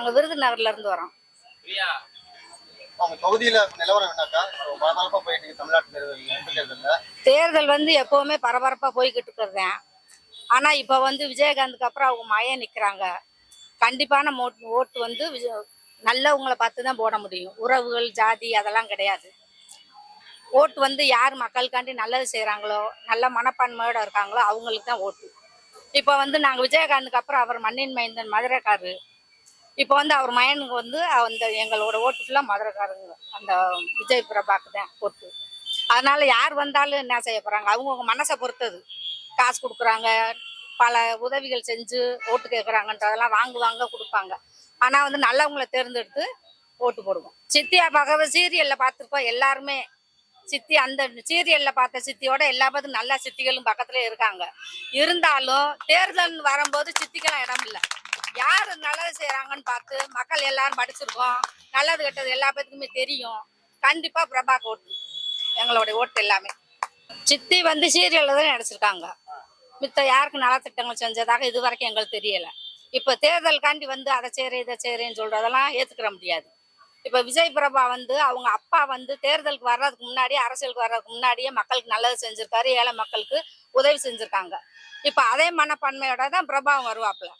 நாங்கள் விருதுநகர்ல இருந்து வரோம். பரபரப்பா தேர்தல் வந்து எப்பவுமே பரபரப்பாக போய்கிட்டு இருக்கிறதேன் ஆனால் இப்போ வந்து விஜயகாந்துக்கு அப்புறம் அவங்க மயம் நிற்கிறாங்க கண்டிப்பான ஓட்டு வந்து நல்லவங்கள பார்த்து தான் போட முடியும். உறவுகள் ஜாதி அதெல்லாம் கிடையாது. ஓட்டு வந்து யார் மக்களுக்காண்டி நல்லது செய்கிறாங்களோ நல்ல மனப்பான்மையோட இருக்காங்களோ அவங்களுக்கு தான் ஓட்டு. இப்போ வந்து நாங்கள் விஜயகாந்துக்கு அப்புறம் அவர் மண்ணின் மைந்தன் மதுரைக்காரு இப்போ வந்து அவர் மயனுக்கு வந்து அந்த எங்களோட ஓட்டு ஃபுல்லாக மதுரைக்காரங்க அந்த விஜய் பிரபாக்கு தான் ஓட்டு அதனால யார் வந்தாலும் என்ன செய்ய போகிறாங்க அவங்கவுங்க மனசை பொறுத்தது. காசு கொடுக்குறாங்க பல உதவிகள் செஞ்சு ஓட்டு கேட்குறாங்கன்றதெல்லாம் வாங்குவாங்க கொடுப்பாங்க. ஆனால் வந்து நல்லவங்கள தேர்ந்தெடுத்து ஓட்டு போடுவோம். சித்தியா பகவ சீரியலில் பார்த்துருக்கோம் எல்லாருமே. சித்தி அந்த சீரியலில் பார்த்த சித்தியோட எல்லா பார்த்து நல்ல சித்திகளும் பக்கத்துல இருக்காங்க. இருந்தாலும் தேர்தல் வரும்போது சித்திக்கெல்லாம் இடம் இல்லை. யார் நல்லது செய்கிறாங்கன்னு பார்த்து மக்கள் எல்லாரும் படிச்சிருக்கோம். நல்லது கெட்டது எல்லா பேத்துக்குமே தெரியும். கண்டிப்பாக பிரபா ஓட்டு. எங்களுடைய ஓட்டு எல்லாமே. சித்தி வந்து சீரியலில் தான் நடிச்சிருக்காங்க. மித்த யாருக்கு நலத்திட்டங்கள் செஞ்சதாக இது வரைக்கும் எங்களுக்கு தெரியல. இப்போ தேர்தலுக்காண்டி வந்து அதை செய்கிறேன் இதை செய்கிறேன்னு சொல்கிறதெல்லாம் ஏற்றுக்கிற முடியாது. இப்போ விஜய் பிரபா வந்து அவங்க அப்பா வந்து தேர்தலுக்கு வர்றதுக்கு முன்னாடி அரசியலுக்கு வர்றதுக்கு முன்னாடியே மக்களுக்கு நல்லது செஞ்சுருக்காரு. ஏழை மக்களுக்கு உதவி செஞ்சுருக்காங்க. இப்போ அதே மனப்பான்மையோட தான் பிரபாவும் வருவாப்புல.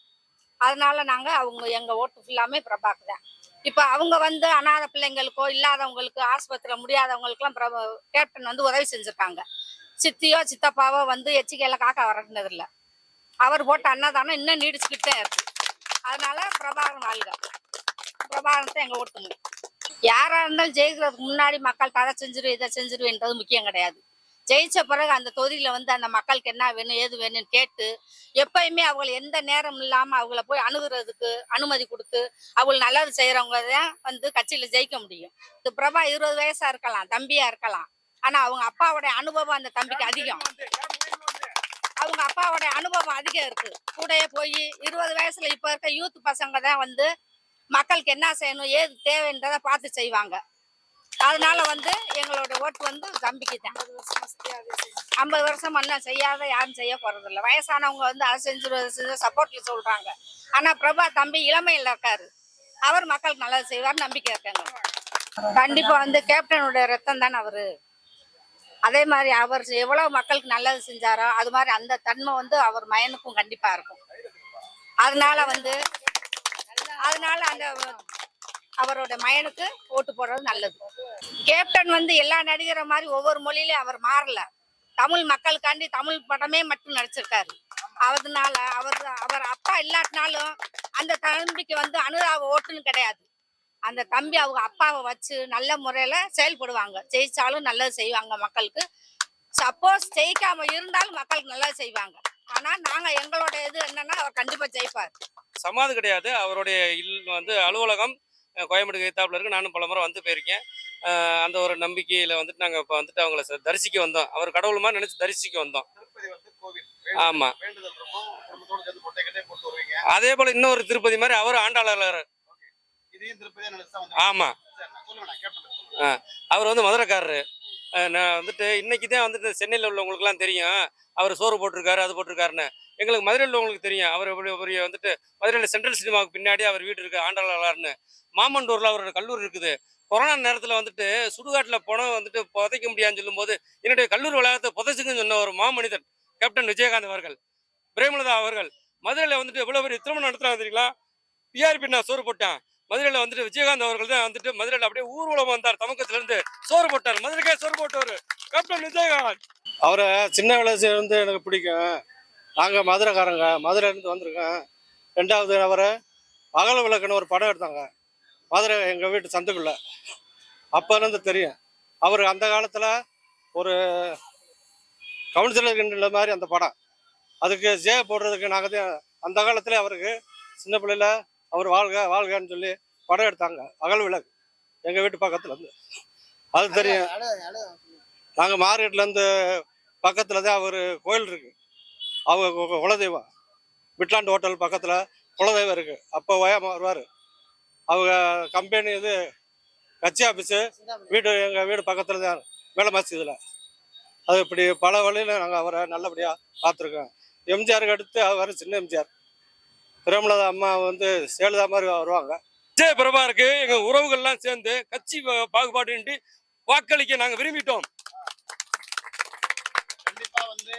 அதனால நாங்கள் அவங்க எங்கள் ஓட்டு ஃபுல்லாமே பிரபாக்கு தான். இப்போ அவங்க வந்து அனாதை பிள்ளைங்களுக்கோ இல்லாதவங்களுக்கு ஆஸ்பத்திரியில் முடியாதவங்களுக்குலாம் பிரபா கேப்டன் வந்து உதவி செஞ்சுருக்காங்க. சித்தியோ சித்தப்பாவோ வந்து எச்சிக்கையில காக்கா வரட்டினதில்லை. அவர் போட்ட அன்னதானம் இன்னும் நீடிச்சுக்கிட்டே இருக்கு. அதனால பிரபாகரன் வாழ்க. பிரபாகரத்தை எங்க ஓட்டுங்க யாரா இருந்தாலும் ஜெயிக்கிறதுக்கு முன்னாடி மக்கள் அதை செஞ்சிரு இதை செஞ்சிருவேன்றது முக்கியம் கிடையாது. ஜெயிச்ச பிறகு அந்த தொகுதியில வந்து அந்த மக்களுக்கு என்ன வேணும் ஏது வேணும்னு கேட்டு எப்பயுமே அவங்களை எந்த நேரம் இல்லாம அவங்கள போய் அணுகுறதுக்கு அனுமதி கொடுத்து அவங்கள நல்லது செய்யறவங்க தான் வந்து கட்சியில ஜெயிக்க முடியும். இது பிரபா இருபது வயசா இருக்கலாம் தம்பியா இருக்கலாம். ஆனா அவங்க அப்பாவோட அனுபவம் அந்த தம்பிக்கு அதிகம். அவங்க அப்பாவோட அனுபவம் அதிகம் இருக்கு. கூடயே போய் இருபது வயசுல இப்ப இருக்க யூத் பசங்க தான் வந்து மக்களுக்கு என்ன செய்யணும் ஏது தேவைன்றதை பார்த்து செய்வாங்க. அதனால வந்து எங்களோட ஓட்டு வந்து தம்பிக்கு தான் ஐம்பது வருஷம் இன்னும் செய்யாத யாரும் செய்ய போறதில்ல. வயசானவங்க வந்து அதை செஞ்சு சப்போர்ட்ல சொல்றாங்க. ஆனா பிரபா தம்பி இளமையில இருக்காரு. அவர் மக்களுக்கு நல்லது செய்வார் நம்பிக்கை இருக்காங்க கண்டிப்பா வந்து கேப்டனுடைய ரத்தம் தானே அவரு. அதே மாதிரி அவர் எவ்வளவு மக்களுக்கு நல்லது செஞ்சாரோ அது மாதிரி அந்த தன்மை வந்து அவர் மயனுக்கும் கண்டிப்பா இருக்கும். அதனால வந்து அதனால அந்த அவரோட மயனுக்கு ஓட்டு போடுறது நல்லது. கேப்டன் வந்து எல்லா நடிகரை மாதிரி ஒவ்வொரு மொழியிலையும் அவர் மாறல. தமிழ் மக்களுக்காண்டி தமிழ் படமே மட்டும் நடிச்சிருக்காரு. அதனால அவர் அவர் அப்பா இல்லாட்டினாலும் அந்த தம்பிக்கு வந்து அனுராவை ஓட்டுன்னு கிடையாது. அந்த தம்பி அவங்க அப்பாவை வச்சு நல்ல முறையில செயல்படுவாங்க. ஜெயிச்சாலும் நல்லது செய்வாங்க மக்களுக்கு. சப்போஸ் ஜெயிக்காம இருந்தாலும் மக்களுக்கு நல்லா செய்வாங்க. ஆனா நாங்க எங்களோட இது என்னன்னா அவர் கண்டிப்பா ஜெயிப்பார். சமாதி கிடையாது. அவருடைய இல் வந்து அலுவலகம் அஹ், கோயம்பேடு கைத்தாப்புல இருக்கு. நானும் பல முறை வந்து போயிருக்கேன். அந்த ஒரு நம்பிக்கையில் வந்துட்டு நாங்கள் இப்போ வந்துட்டு அவங்கள தரிசிக்க வந்தோம். அவர் கடவுள் மாதிரி நினச்சி தரிசிக்க வந்தோம். திருப்பதி வந்து கோவில் ஆமா. வேண்டுதல் இருக்கும் குடும்பத்தோட சேர்ந்து பொட்டை கட்டே போட்டு வருவீங்க. அதே போல் இன்னொரு திருப்பதி மாதிரி அவர் ஆண்டாளர். ஆமாம். அவர் வந்து மதுரைக்காரரு. நான் வந்துட்டு இன்னைக்கு தான் வந்துட்டு சென்னையில் உள்ளவங்களுக்குலாம் தெரியும். அவர் சோறு போட்டிருக்காரு அது போட்டிருக்காருன்னு. எங்களுக்கு மதுரையில் உள்ளவங்களுக்கு தெரியும். அவர் எப்படி பெரிய வந்துட்டு மதுரையில் சென்ட்ரல் சினிமாவுக்கு பின்னாடி அவர் வீடு இருக்குது ஆண்டாளர்னு. மாமண்டூரில் அவரோட கல்லூரி இருக்குது. கொரோனா நேரத்தில் வந்துட்டு சுடுகாட்டில் பணம் வந்துட்டு புதைக்க முடியாதுன்னு சொல்லும்போது என்னுடைய கல்லூரி வளாகத்தை புதைச்சுங்கன்னு சொன்ன ஒரு மாமனிதன் கேப்டன் விஜயகாந்த் அவர்கள் பிரேமலதா அவர்கள் மதுரையில் வந்துட்டு எவ்வளோ பெரிய திருமணம் நடத்துறாங்க தெரியுங்களா? பிஆர்பி நான் சோறு போட்டேன். மதுரையில் வந்துட்டு விஜயகாந்த் அவர்கள் தான் வந்துட்டு மதுரையில் அப்படியே ஊர்வலம் வந்தார் தமக்கத்திலேருந்து சோறு போட்டார். மதுரைக்கே சோறு போட்டவர் கேப்டன் விஜயகாந்த். அவரை சின்ன வயசுலேருந்து எனக்கு பிடிக்கும். நாங்கள் மதுரைக்காரங்க. மதுரையிலேருந்து வந்திருக்கோம் ரெண்டாவது அவரை அகல விளக்குன்னு ஒரு படம் எடுத்தாங்க. மதுரை எங்கள் வீட்டு சந்துக்குள்ள. அப்போலேருந்து தெரியும். அவர் அந்த காலத்தில் ஒரு கவுன்சிலர் மாதிரி அந்த படம். அதுக்கு ஜே போடுறதுக்கு நாங்கள் அந்த காலத்துல அவருக்கு சின்ன பிள்ளையில அவர் வாழ்க வாழ்கன்னு சொல்லி படம் எடுத்தாங்க. அகல் விளக்கு. எங்கள் வீட்டு பக்கத்துல இருந்து. அது தெரியும். நாங்கள் மார்க்கெட்லேருந்து பக்கத்தில் தான் அவர் கோயில் இருக்கு. அவங்க குலதெய்வம் பிட்லாண்ட் ஹோட்டல் பக்கத்தில் குலதெய்வம் இருக்குது அப்போ ஓயாம வருவார். அவங்க கம்பெனி இது கட்சி ஆஃபீஸு. வீடு எங்கள் வீடு பக்கத்தில் தான். வேலை மசிதில் அது இப்படி பல வழியில் நாங்கள் அவரை நல்லபடியாக பார்த்துருக்கோம். எம்ஜிஆருக்கு அடுத்து அவர் சின்ன எம்ஜிஆர். பிரேமலதா அம்மா வந்து சேலுதா மாதிரி வருவாங்க. விஜய பிரபாருக்கு எங்கள் உறவுகள்லாம் சேர்ந்து கட்சி பா- பாகுபாடின்றி வாக்களிக்க நாங்கள் விரும்பிட்டோம் கண்டிப்பா வந்து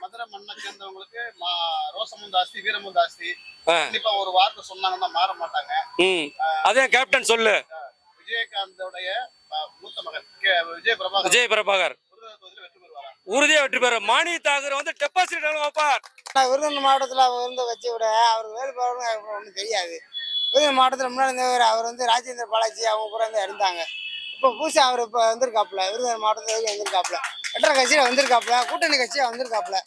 மதுரை மண்ணை சேர்ந்தவங்களுக்கு மா- ரோசமும் ஜாஸ்தி வீரமும் ஜாஸ்தி. கண்டிப்பா ஒரு வார்த்தை சொன்னாங்கன்னா மாற மாட்டாங்க. ம். அதே கேப்டன் சொல்லு. விஜயகாந்தோடைய மூத்த மகன் விஜய் பிரபாகர். விஜய் பிரபாகர். உறுதியா வெற்றி பெற மானி தாகர் வந்து டெபாசிட் வைப்பார். விருதுநகர் மாவட்டத்தில் அவர் இருந்த வச்சு விட அவர் வேறுபாடு ஒன்றும் தெரியாது. விருதுநகர் மாவட்டத்தில் முன்னாடி இருந்தவர் அவர் வந்து ராஜேந்திர பாலாஜி அவங்க பூரா வந்து இருந்தாங்க. இப்போ புதுசாக அவர் இப்போ வந்திருக்காப்புல விருதுநகர் மாவட்டத்தில் வந்திருக்காப்புல. எட்டரை கட்சியில் வந்திருக்காப்புல கூட்டணி கட்சியில் வந்திருக்காப்புல.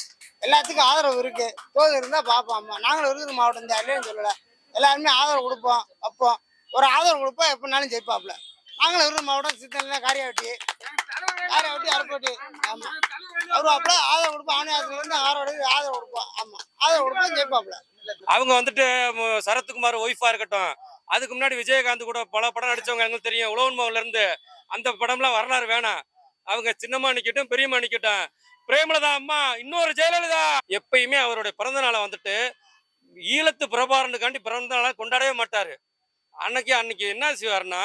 எல்லாத்துக்கும் ஆதரவு இருக்கு. தோது இருந்தால் பார்ப்போம் நாங்களும் விருதுநகர் மாவட்டம் தான் இல்லைன்னு சொல்லலை. எல்லாருமே ஆதரவு கொடுப்போம் வைப்போம். ஒரு ஆதரவு கொடுப்போம் எப்படினாலும் ஜெயிப்பாப்புல. நாங்களும் விருது மாவட்டம் சித்தன காரியாவட்டி. காரியாவட்டி அருப்பட்டி ஆமாம் வருவாப்புல ஆதரவு கொடுப்போம். ஆணையத்துலேருந்து ஆதரவு ஆதரவு கொடுப்போம். ஆமாம் ஆதரவு கொடுப்போம் ஜெயிப்பாப்புல. அவங்க வந்துட்டு சரத்குமார் ஒய்ஃபா இருக்கட்டும். அதுக்கு முன்னாடி விஜயகாந்த் கூட பல படம் நடிச்சவங்க எங்களுக்கு தெரியும். உழவன் மகன்ல இருந்து அந்த படம்லாம் வரலாறு வேணாம். அவங்க சின்னம்மா நிக்கட்டும் பெரியம்மா நிக்கட்டும் பிரேமலதா அம்மா இன்னொரு ஜெயலலிதா. எப்பயுமே அவருடைய பிறந்த நாளை வந்துட்டு ஈழத்து பிரபாரனுக்காண்டி பிறந்த நாளை கொண்டாடவே மாட்டாரு. அன்னைக்கு அன்னைக்கு என்ன செய்வாருன்னா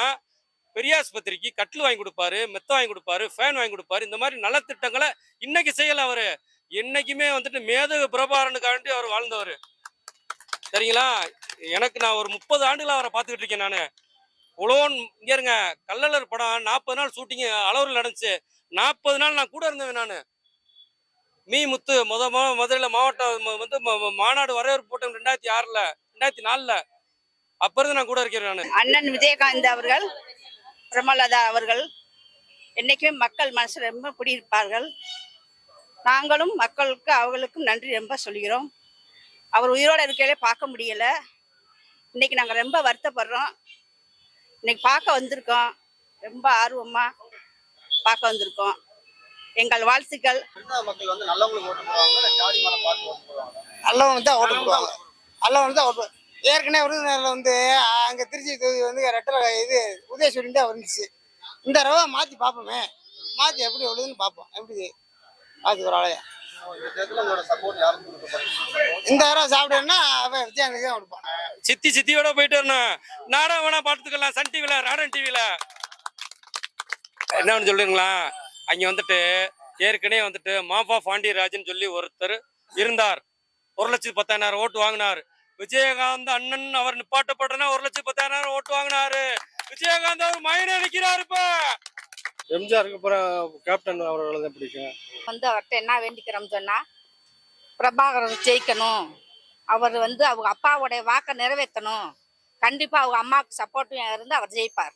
பெரியாஸ்பத்திரிக்கு கட்டில் வாங்கி கொடுப்பாரு மெத்த வாங்கி கொடுப்பாரு ஃபேன் வாங்கி கொடுப்பாரு. இந்த மாதிரி நலத்திட்டங்களை இன்னைக்கு செய்யல அவரு. என்னைக்குமே வந்துட்டு மேதகு பிரபாரனுக்காண்டி அவர் வாழ்ந்தவர். சரிங்களா? எனக்கு நான் ஒரு முப்பது ஆண்டுகளாக அவரை பார்த்துக்கிட்டு இருக்கேன் நான். புலோன் இங்கே இருங்க. கள்ளலர் படம் நாற்பது நாள் ஷூட்டிங் அளவில் நடந்துச்சு. நாற்பது நாள் நான் கூட இருந்தேன் நான். மீ முத்து முத மதுரையில் மாவட்டம் வந்து மாநாடு வரவேற்பு போட்டோம் ரெண்டாயிரத்தி ஆறில் ரெண்டாயிரத்தி நாலில். அப்போ இருந்து நான் கூட இருக்கிறேன் நான். அண்ணன் விஜயகாந்த் அவர்கள் பிரமலதா அவர்கள் என்றைக்குமே மக்கள் மனசில் ரொம்ப குடியிருப்பார்கள் நாங்களும் மக்களுக்கு அவர்களுக்கும் நன்றி ரொம்ப சொல்கிறோம் அவர் உயிரோட இருக்கையிலே பார்க்க முடியலை. இன்னைக்கு நாங்கள் ரொம்ப வருத்தப்படுறோம். இன்னைக்கு பார்க்க வந்திருக்கோம். ரொம்ப ஆர்வமா பார்க்க வந்திருக்கோம். எங்கள் வாழ்த்துக்கள். மக்கள் வந்து நல்லவங்களுக்கு ஓட்டு போடுவாங்க ஜாதி மரம் பார்த்து ஓட்டு போடுவாங்க? நல்லவங்க தான் ஓட்டு போடுவாங்க. நல்லவங்க தான் ஓட்டு. ஏற்கனவே விருதுநகரில் வந்து அங்கே திருச்சி தொகுதி வந்து ரெட்டலை இது உதயசூரியன் தான் இருந்துச்சு இந்த தடவை மாற்றி பார்ப்போமே. மாற்றி எப்படி விழுதுன்னு பார்ப்போம். எப்படி பார்த்து ஒரு ஆளையா. இந்த தடவை சாப்பிட்டேன்னா அவன் விஜயானுக்கு தான் கொடுப்பான். சித்தி சித்தியோட போயிட்டு வரணும். நாடகம் வேணா பார்த்துக்கலாம். சன் டிவில ராடன் டிவில என்னன்னு சொல்லுங்களா அங்க வந்துட்டு ஏற்கனவே வந்துட்டு மாஃபா பாண்டியராஜன் சொல்லி ஒருத்தர் இருந்தார். ஒரு லட்சத்தி பத்தாயிரம் ஓட்டு வாங்கினார். விஜயகாந்த் அண்ணன் அவர் நிப்பாட்டப்பட்டனா ஒரு லட்சத்தி பத்தாயிரம் ஓட்டு வாங்கினாரு. விஜயகாந்த் அவர் மயன நிற்கிறாரு இப்ப. எம்ஜிஆருக்கு அப்புறம் கேப்டன் அவர்களை தான் பிடிக்கும் வந்து அவர்கிட்ட என்ன வேண்டிக்கிறோம் சொன்னா பிரபாகரன் ஜெயிக்கணும். அவர் வந்து அவங்க அப்பாவுடைய வாக்கை நிறைவேற்றணும். கண்டிப்பா அவங்க அம்மாவுக்கு சப்போர்ட்டும் இருந்து அவர் ஜெயிப்பார்.